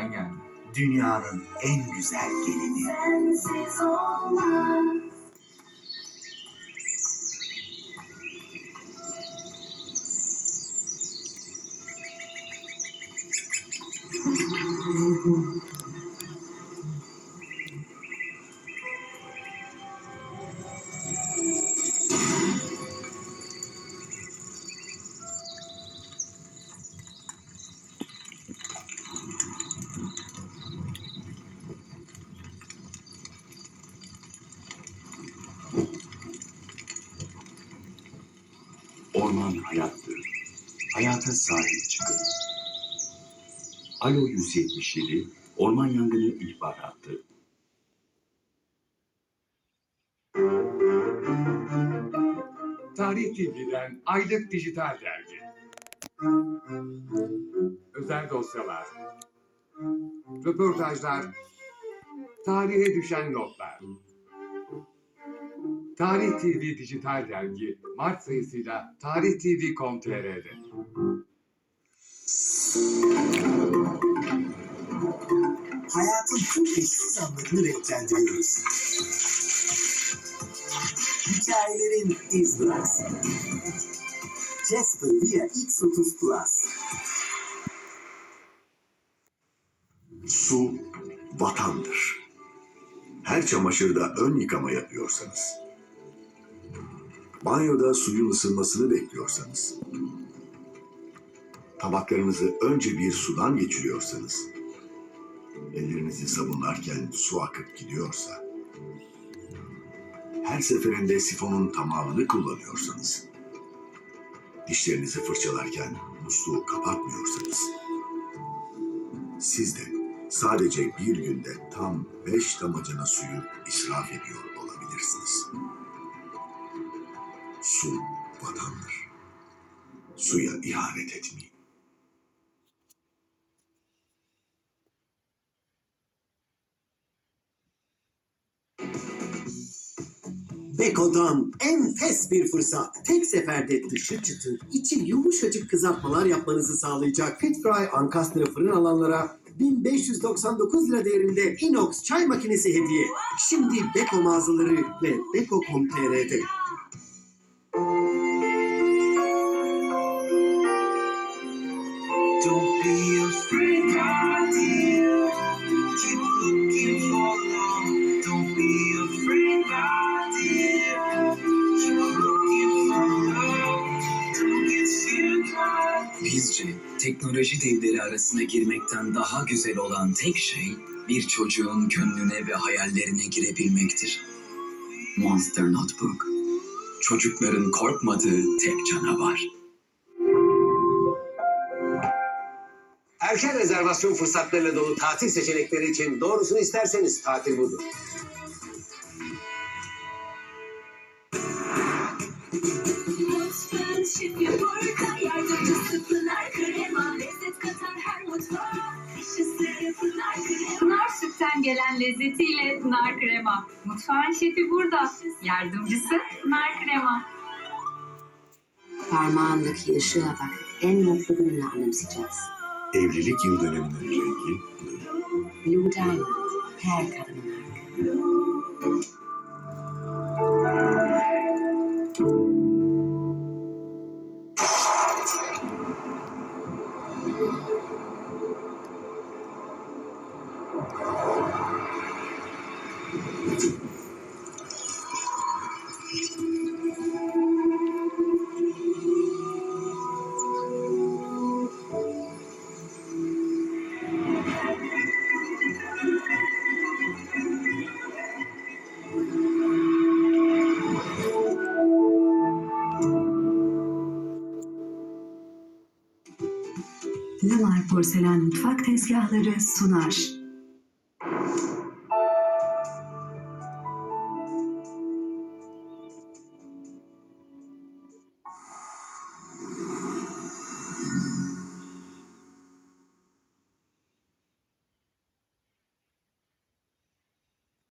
Nereden geldi? Dünyanın en güzel gelini. Sensiz olmaz. Orman hayattır. Hayata sahip çıkın. Alo 177 orman yangını ihbaratı. Tarih TV'den aylık dijital dergi. Özel dosyalar. Röportajlar. Tarihe düşen notlar. Tarih TV dijital dergi Mart sayısıyla Tarih TV.com.tr'de. Hayatın çok eşsiz anlarını renklendiriyoruz. Hikayelerin iz bıraksın. Jasper Via X30 Plus. Su vatandır. Her çamaşırda ön yıkama yapıyorsanız, banyoda suyun ısınmasını bekliyorsanız, tabaklarınızı önce bir sudan geçiriyorsanız, ellerinizi sabunlarken su akıp gidiyorsa, her seferinde sifonun tamamını kullanıyorsanız, dişlerinizi fırçalarken musluğu kapatmıyorsanız, siz de sadece bir günde tam beş damacana suyu israf ediyor olabilirsiniz. Su vatandır. Suya ihanet etmeyin. Beko'dan enfes bir fırsat. Tek seferde dışı çıtır, içi yumuşacık kızartmalar yapmanızı sağlayacak Fit Fry Ankastre fırın alanlara 1599 lira değerinde inox çay makinesi hediye. Şimdi Beko mağazaları ve Beko.com.tr'de. Bizce teknoloji devleri arasına girmekten daha güzel olan tek şey bir çocuğun gönlüne ve hayallerine girebilmektir. Monster Notebook. Çocukların korkmadığı tek canavar. Erken rezervasyon fırsatlarıyla dolu tatil seçenekleri için doğrusunu isterseniz tatil budur. Mutfağın şefi burada gelen lezzetiyle Pınar Krema. Mutfağın şefi burada. Yardımcısı Pınar Krema. Parmağındaki ışığa bak. En mutlu gününü anımsayacağız. Evlilik yıl dönümünün rengi Blue Diamond. Her kadının hakkı. Nalar Porselen Mutfak Tezgahları sunar.